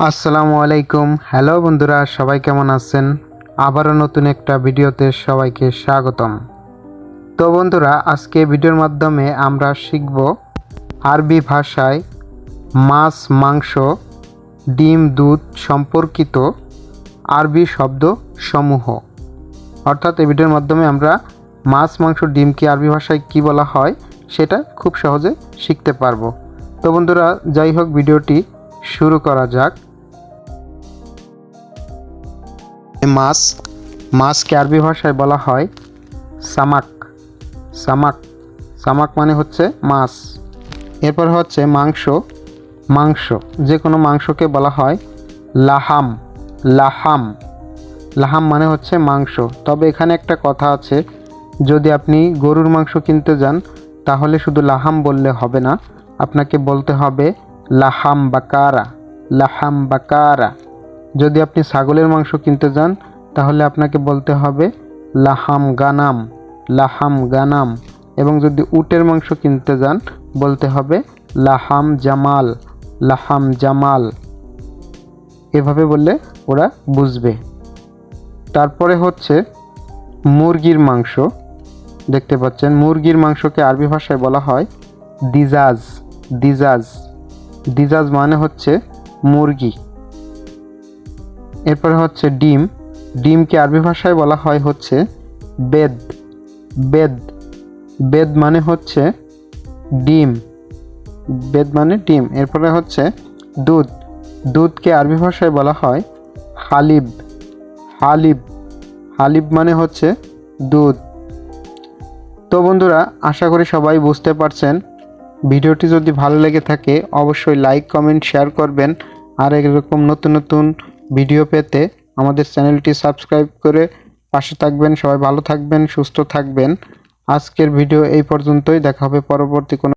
আসসালামু আলাইকুম। হ্যালো বন্ধুরা, সবাই কেমন আছেন? আবারও নতুন একটা ভিডিওতে সবাইকে স্বাগতম। তো বন্ধুরা, আজকে ভিডিওর মাধ্যমে আমরা শিখব আরবি ভাষায় মাছ, মাংস, ডিম, দুধ সম্পর্কিত আরবি শব্দ সমূহ অর্থাৎ এই ভিডিওর মাধ্যমে আমরা মাছ, মাংস, ডিমকে আরবি ভাষায় কি বলা হয়, সেটা খুব সহজে শিখতে পারব। তো বন্ধুরা, যাই হোক, ভিডিওটি শুরু করা যাক। মাছ মাছকে আরবি ভাষায় বলা হয় সামাক। সামাক সামাক মানে হচ্ছে মাছ। এরপর হচ্ছে মাংস। মাংস যে কোনো মাংসকে বলা হয় লাহাম। লাহাম। লাহাম মানে হচ্ছে মাংস। তবে এখানে একটা কথা আছে, যদি আপনি গরুর মাংস কিনতে যান, তাহলে শুধু লাহাম বললে হবে না। আপনাকে বলতে হবে লাহাম বাকারা লাহাম বাকারা। যদি আপনি ছাগলের মাংস কিনতে যান, তাহলে আপনাকে বলতে হবে লাহাম গানাম লাহাম গানাম। এবং যদি উটের মাংস কিনতে যান, বলতে হবে লাহাম জামাল লাহাম জামাল। এভাবে বললে ওরা বুঝবে। তারপরে হচ্ছে মুরগির মাংস। দেখতে পাচ্ছেন, মুরগির মাংসকে আরবি ভাষায় বলা হয় দিজাজ দিজাজ। দিজাজ মানে হচ্ছে মুরগি। এরপরে হচ্ছে ডিম। ডিমকে আরবি ভাষায় বলা হয় হচ্ছে বেদ। বেদ। বেদ মানে হচ্ছে ডিম। বেদ মানে ডিম। এরপরে হচ্ছে দুধ। দুধকে আরবি ভাষায় বলা হয় হালিব। হালিব। হালিব মানে হচ্ছে দুধ। তো বন্ধুরা, আশা করি সবাই বুঝতে পারছেন ভিডিওটি যদি ভালো লেগে থাকে, অবশ্যই লাইক কমেন্ট শেয়ার করবেন। আর এরকম নতুন নতুন ভিডিও পেতে আমাদের চ্যানেলটি সাবস্ক্রাইব করে পাশে থাকবেন। সবাই ভালো থাকবেন, সুস্থ থাকবেন। আজকের ভিডিও এই পর্যন্তই। দেখা হবে পরবর্তী কোনো